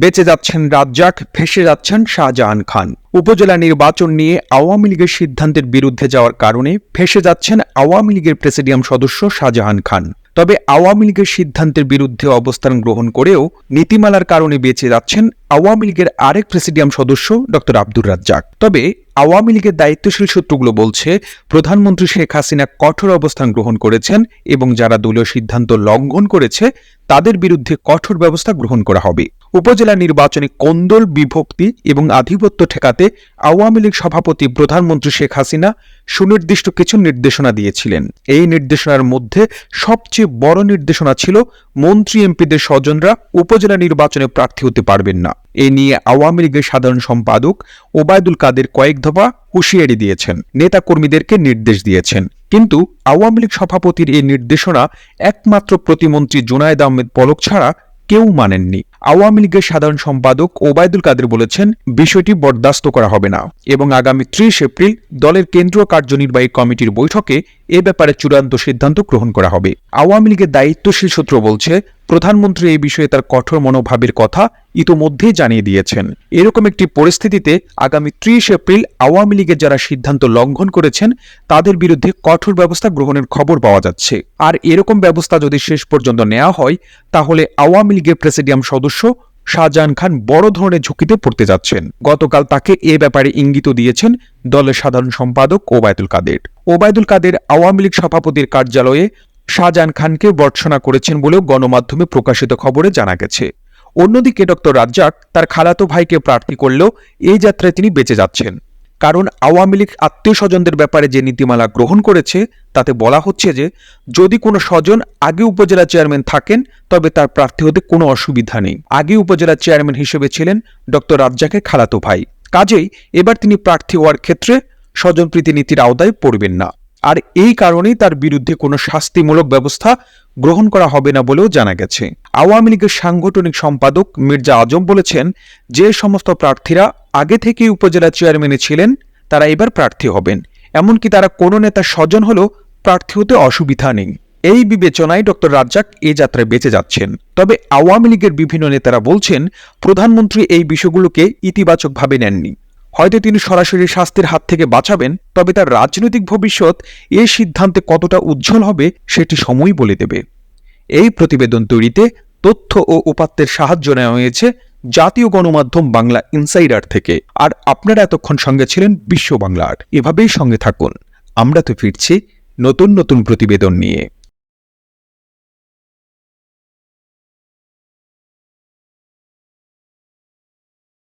বেঁচে যাচ্ছেন রাজ্জাক, ফেসে যাচ্ছেন শাহজাহান খান। উপজেলা নির্বাচন নিয়ে আওয়ামী লীগের সিদ্ধান্তের বিরুদ্ধে যাওয়ার কারণে ফেসে যাচ্ছেন আওয়ামী লীগের প্রেসিডিয়াম সদস্য শাহজাহান খান। তবে আওয়ামী লীগের সিদ্ধান্তের বিরুদ্ধে অবস্থান গ্রহণ করেও নীতিমালার কারণে বেঁচে যাচ্ছেন আওয়ামী লীগের আরেক প্রেসিডিয়াম সদস্য ডক্টর আব্দুর রাজ্জাক। তবে আওয়ামী লীগের দায়িত্বশীল সূত্রগুলো বলছে, প্রধানমন্ত্রী শেখ হাসিনা কঠোর অবস্থান গ্রহণ করেছেন এবং যারা দলীয় সিদ্ধান্ত লঙ্ঘন করেছে, তাদের বিরুদ্ধে কঠোর ব্যবস্থা গ্রহণ করা হবে। উপজেলা নির্বাচনে কোন্দল, বিভক্তি এবং আধিপত্য ঠেকাতে আওয়ামী লীগ সভাপতি প্রধানমন্ত্রী শেখ হাসিনা সুনির্দিষ্ট কিছু নির্দেশনা দিয়েছিলেন। এই নির্দেশনার মধ্যে সবচেয়ে বড় নির্দেশনা ছিল, মন্ত্রী এমপিদের স্বজনরা উপজেলা নির্বাচনে প্রার্থী হতে পারবেন না। এ নিয়ে আওয়ামী লীগের সাধারণ সম্পাদক ওবায়দুল কাদের কয়েক দফা হুঁশিয়ারি দিয়েছেন। নেতাকর্মীদেরকে নির্দেশ দিয়েছেন। কিন্তু আওয়ামী লীগ সভাপতির এই নির্দেশনা একমাত্র প্রতিমন্ত্রী জুনায়দ আহমেদ পলক ছাড়া কেউ মানেননি। আওয়ামী লীগের সাধারণ সম্পাদক ওবায়দুল কাদের বলেছেন, বিষয়টি বরদাস্ত করা হবে না এবং আগামী ত্রিশ এপ্রিল দলের কেন্দ্রীয় কার্যনির্বাহী কমিটির বৈঠকে এ ব্যাপারে চূড়ান্ত সিদ্ধান্ত গ্রহণ করা হবে। আওয়ামী লীগের দায়িত্বশীল সূত্র বলছে প্রধানমন্ত্রী এই বিষয়ে তার কঠোর মনোভাবের কথা ইতোমধ্যেই জানিয়ে দিয়েছেন। এরকম একটি পরিস্থিতিতে আগামী ত্রিশ এপ্রিল আওয়ামী লীগের যারা সিদ্ধান্ত লঙ্ঘন করেছেন, তাদের বিরুদ্ধে কঠোর ব্যবস্থা গ্রহণের খবর পাওয়া যাচ্ছে। আর এরকম ব্যবস্থা যদি শেষ পর্যন্ত নেওয়া হয়, তাহলে আওয়ামী লীগের প্রেসিডিয়াম সদস্য শাহজাহান খান বড় ধরনের ঝুঁকিতে পড়তে যাচ্ছেন। গতকাল তাকে এ ব্যাপারে ইঙ্গিত দিয়েছেন দলের সাধারণ সম্পাদক ওবায়দুল কাদের। ওবায়দুল কাদের আওয়ামী লীগ সভাপতির কার্যালয়ে শাহজাহান খানকে বর্ষনা করেছেন বলেও গণমাধ্যমে প্রকাশিত খবরে জানা গেছে। অন্যদিকে ডক্টর রাজ্জাক তার খালাতো ভাইকে প্রার্থী করলেও এই যাত্রায় তিনি বেঁচে যাচ্ছেন। কারণ আওয়ামী লীগ আত্মীয় স্বজনদের ব্যাপারে যে নীতিমালা গ্রহণ করেছে, তাতে বলা হচ্ছে যে, যদি কোনো স্বজন আগে উপজেলা চেয়ারম্যান থাকেন, তবে তার প্রার্থী হতে কোনো অসুবিধা নেই। আগে উপজেলা চেয়ারম্যান হিসেবে ছিলেন ডক্টর রাজ্জাকের খালাতো ভাই। কাজেই এবার তিনি প্রার্থী হওয়ার ক্ষেত্রে স্বজনপ্রীতি নীতির আওতায় পড়বেন না। আর এই কারণেই তার বিরুদ্ধে কোনো শাস্তিমূলক ব্যবস্থা গ্রহণ করা হবে না বলেও জানা গেছে। আওয়ামী লীগের সাংগঠনিক সম্পাদক মির্জা আজম বলেছেন যে সমস্ত প্রার্থীরা আগে থেকেই উপজেলা চেয়ারম্যানে ছিলেন, তারা এবার প্রার্থী হবেন। এমনকি তারা কোনো নেতার স্বজন হলেও প্রার্থী হতে অসুবিধা নেই। এই বিবেচনায় ডক্টর রাজ্জাক এ যাত্রায় বেঁচে যাচ্ছেন। তবে আওয়ামী লীগের বিভিন্ন নেতারা বলছেন, প্রধানমন্ত্রী এই বিষয়গুলোকে ইতিবাচকভাবে নেননি। হয়তো তিনি সরাসরি শাস্তির হাত থেকে বাঁচাবেন, তবে তার রাজনৈতিক ভবিষ্যৎ এ সিদ্ধান্তে কতটা উজ্জ্বল হবে সেটি সময় বলে দেবে। এই প্রতিবেদন তৈরিতে তথ্য ও উপাত্তের সাহায্য নেওয়া হয়েছে জাতীয় গণমাধ্যম বাংলা ইনসাইডার থেকে। আর আপনারা এতক্ষণ সঙ্গে ছিলেন বিশ্ব বাংলার। এভাবেই সঙ্গে থাকুন। আমরা তো ফিরছি নতুন নতুন প্রতিবেদন নিয়ে।